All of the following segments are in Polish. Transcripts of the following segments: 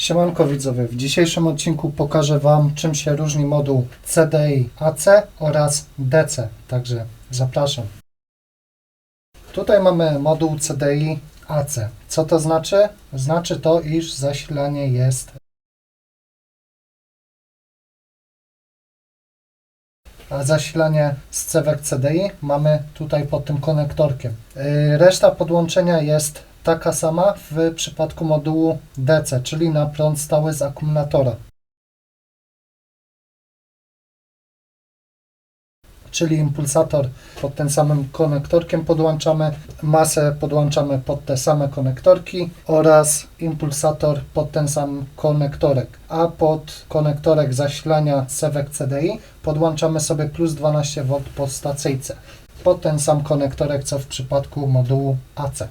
Siemanko widzowie, w dzisiejszym odcinku pokażę Wam czym się różni moduł CDI AC oraz DC, także zapraszam. Tutaj mamy moduł CDI AC. Co to znaczy? Znaczy to, iż zasilanie jest a zasilanie z cewek CDI mamy tutaj pod tym konektorkiem. Yy, Reszta podłączenia jest taka sama w przypadku modułu DC, czyli na prąd stały z akumulatora. Czyli impulsator pod tym samym konektorkiem podłączamy, masę podłączamy pod te same konektorki oraz impulsator pod ten sam konektorek. A pod konektorek zasilania cewek CDI podłączamy sobie plus 12V po stacyjce. Pod ten sam konektorek co w przypadku modułu AC.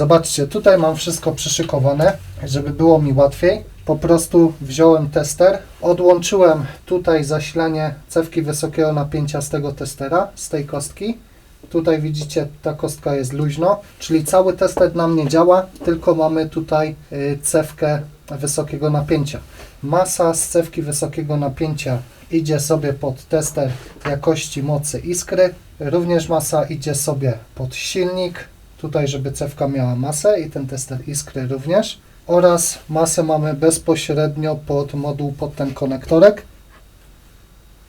Zobaczcie, tutaj mam wszystko przyszykowane, żeby było mi łatwiej. Po prostu wziąłem tester, odłączyłem tutaj zasilanie cewki wysokiego napięcia z tego testera, z tej kostki. Tutaj widzicie, ta kostka jest luźno, czyli cały tester nam nie działa, tylko mamy tutaj y, cewkę wysokiego napięcia. Masa z cewki wysokiego napięcia idzie sobie pod tester jakości mocy iskry. Również masa idzie sobie pod silnik, tutaj żeby cewka miała masę i ten tester iskry również. Oraz masę mamy bezpośrednio pod moduł, pod ten konektorek.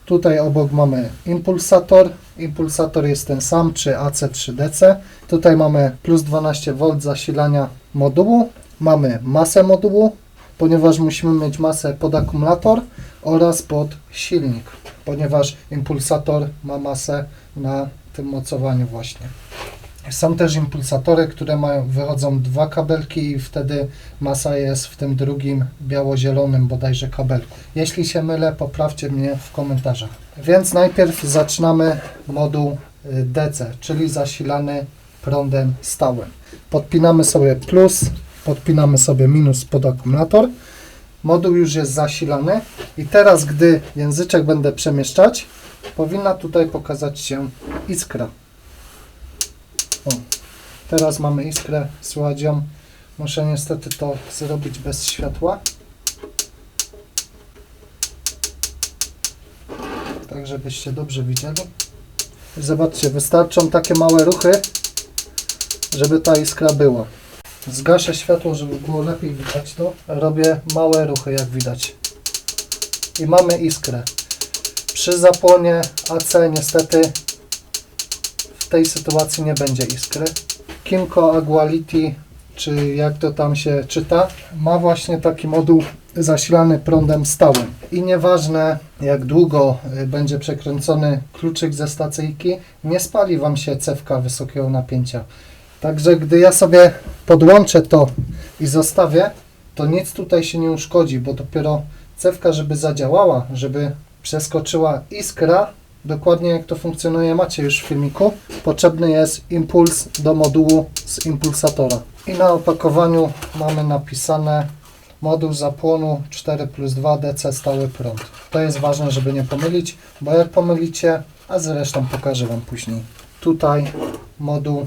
Tutaj obok mamy impulsator. Impulsator jest ten sam, czy AC, czy DC. Tutaj mamy plus 12V zasilania modułu. Mamy masę modułu, ponieważ musimy mieć masę pod akumulator oraz pod silnik, ponieważ impulsator ma masę na tym mocowaniu właśnie. Są też impulsatory, które mają, wychodzą dwa kabelki i wtedy masa jest w tym drugim biało-zielonym bodajże kabelku. Jeśli się mylę, poprawcie mnie w komentarzach. Więc najpierw zaczynamy moduł y, DC, czyli zasilany prądem stałym. Podpinamy sobie plus, podpinamy sobie minus pod akumulator. Moduł już jest zasilany i teraz, gdy języczek będę przemieszczać, powinna tutaj pokazać się iskra. O, teraz mamy iskrę, słychać. Muszę niestety to zrobić bez światła. Tak, żebyście dobrze widzieli. Zobaczcie, wystarczą takie małe ruchy, żeby ta iskra była. Zgaszę światło, żeby było lepiej widać to. Robię małe ruchy, jak widać. I mamy iskrę. Przy zapłonie AC niestety tej sytuacji nie będzie iskry. Kimco Aguality, czy jak to tam się czyta, ma właśnie taki moduł zasilany prądem stałym. I nieważne jak długo y, będzie przekręcony kluczyk ze stacyjki, nie spali Wam się cewka wysokiego napięcia. Także gdy ja sobie podłączę to i zostawię, to nic tutaj się nie uszkodzi, bo dopiero cewka, żeby zadziałała, żeby przeskoczyła iskra, dokładnie jak to funkcjonuje macie już w filmiku, potrzebny jest impuls do modułu z impulsatora. I na opakowaniu mamy napisane moduł zapłonu 4 plus 2 DC stały prąd. To jest ważne, żeby nie pomylić, bo jak pomylicie, a zresztą pokażę Wam później. Tutaj moduł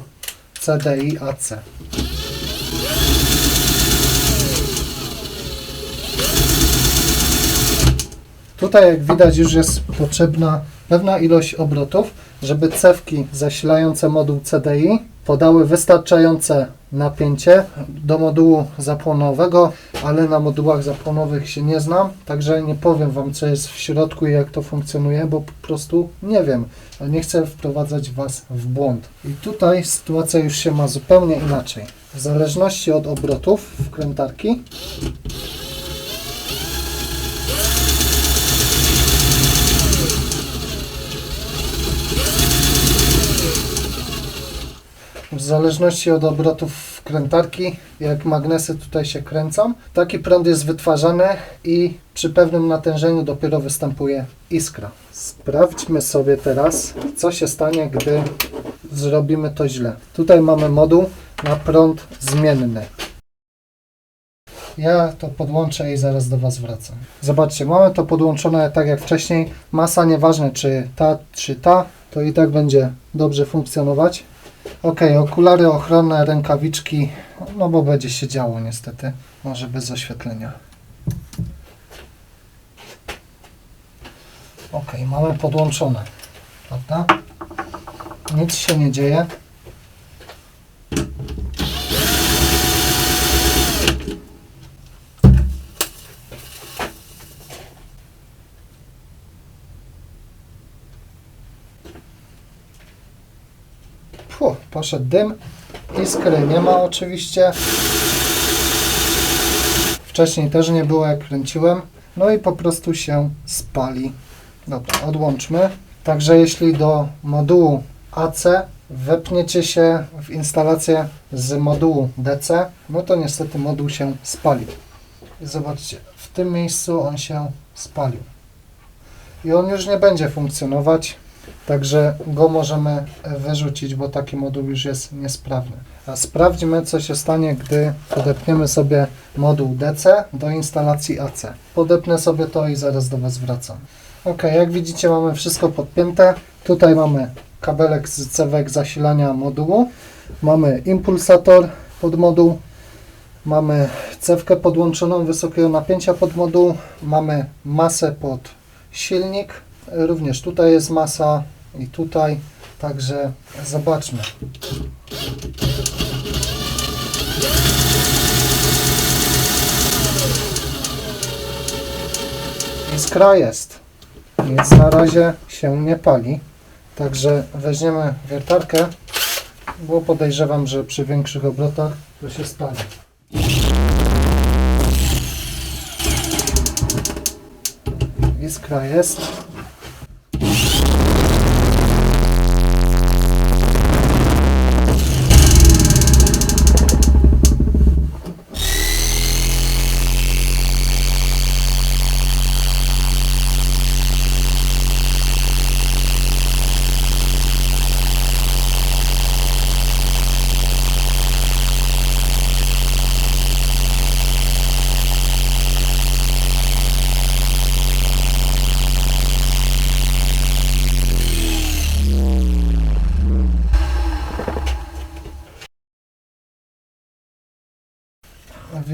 CDI AC. Tutaj jak widać już jest potrzebna pewna ilość obrotów, żeby cewki zasilające moduł CDI podały wystarczające napięcie do modułu zapłonowego, ale na modułach zapłonowych się nie znam, także nie powiem Wam co jest w środku i jak to funkcjonuje, bo po prostu nie wiem, nie chcę wprowadzać Was w błąd. I tutaj sytuacja już się ma zupełnie inaczej. W zależności od obrotów wkrętarki zależności od obrotów wkrętarki, jak magnesy tutaj się kręcą, taki prąd jest wytwarzany i przy pewnym natężeniu dopiero występuje iskra. Sprawdźmy sobie teraz, co się stanie, gdy zrobimy to źle. Tutaj mamy moduł na prąd zmienny. Ja to podłączę i zaraz do Was wracam. Zobaczcie, mamy to podłączone tak jak wcześniej. Masa nieważne czy ta, czy ta, to i tak będzie dobrze funkcjonować. Ok, okulary ochronne, rękawiczki No bo będzie się działo niestety. Może bez oświetlenia. Ok, mamy podłączone. Prawda? Nic się nie dzieje. Poszedł dym. Iskry nie ma oczywiście. Wcześniej też nie było jak kręciłem. No i po prostu się spali. Dobra, odłączmy. Także jeśli do modułu AC wepniecie się w instalację z modułu DC, no to niestety moduł się spali. Zobaczcie, w tym miejscu on się spalił. I on już nie będzie funkcjonować, także go możemy wyrzucić, bo taki moduł już jest niesprawny. A sprawdźmy, co się stanie, gdy podepniemy sobie moduł DC do instalacji AC. Podepnę sobie to i zaraz do Was wracam. Ok, jak widzicie mamy wszystko podpięte. Tutaj mamy kabelek z cewek zasilania modułu. Mamy impulsator pod moduł. Mamy cewkę podłączoną wysokiego napięcia pod moduł. Mamy masę pod silnik. Również tutaj jest masa i tutaj. Także zobaczmy. Iskra jest. Więc na razie się nie pali. Także weźmiemy wiertarkę, bo podejrzewam, że przy większych obrotach to się spali. Iskra jest.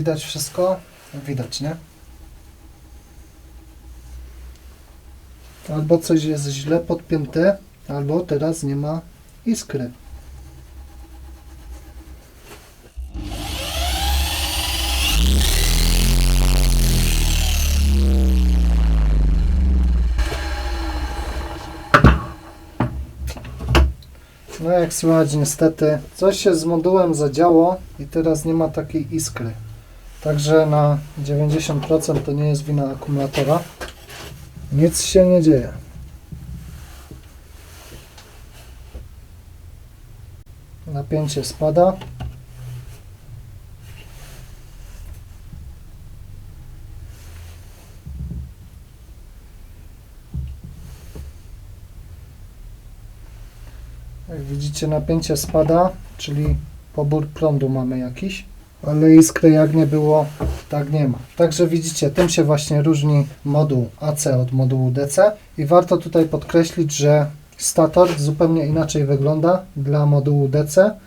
Widać wszystko? Widać, nie? Albo coś jest źle podpięte, albo teraz nie ma iskry. No jak słychać niestety, coś się z modułem zadziało i teraz nie ma takiej iskry. Także na 90% to nie jest wina akumulatora. Nic się nie dzieje. Napięcie spada. Jak widzicie napięcie spada, czyli pobór prądu mamy jakiś ale iskry jak nie było, tak nie ma. Także widzicie, tym się właśnie różni moduł AC od modułu DC i warto tutaj podkreślić, że stator zupełnie inaczej wygląda dla modułu DC,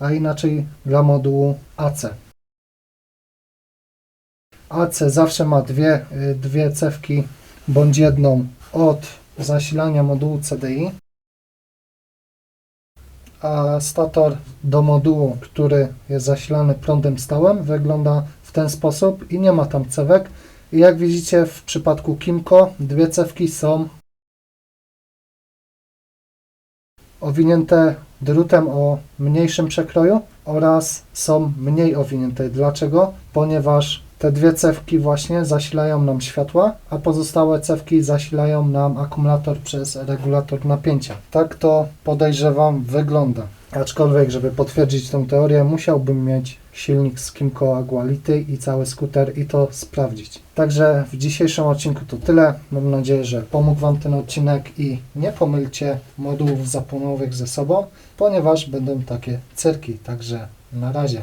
a inaczej dla modułu AC. AC zawsze ma dwie, y, dwie cewki bądź jedną od zasilania modułu CDI a stator do modułu, który jest zasilany prądem stałym, wygląda w ten sposób i nie ma tam cewek. I jak widzicie w przypadku Kimco dwie cewki są owinięte drutem o mniejszym przekroju oraz są mniej owinięte. Dlaczego? Ponieważ te dwie cewki właśnie zasilają nam światła, a pozostałe cewki zasilają nam akumulator przez regulator napięcia. Tak to podejrzewam wygląda. Aczkolwiek, żeby potwierdzić tę teorię, musiałbym mieć silnik z Kimco Aguality i cały skuter i to sprawdzić. Także w dzisiejszym odcinku to tyle. Mam nadzieję, że pomógł Wam ten odcinek i nie pomylcie modułów zapłonowych ze sobą, ponieważ będą takie cyrki. Także na razie.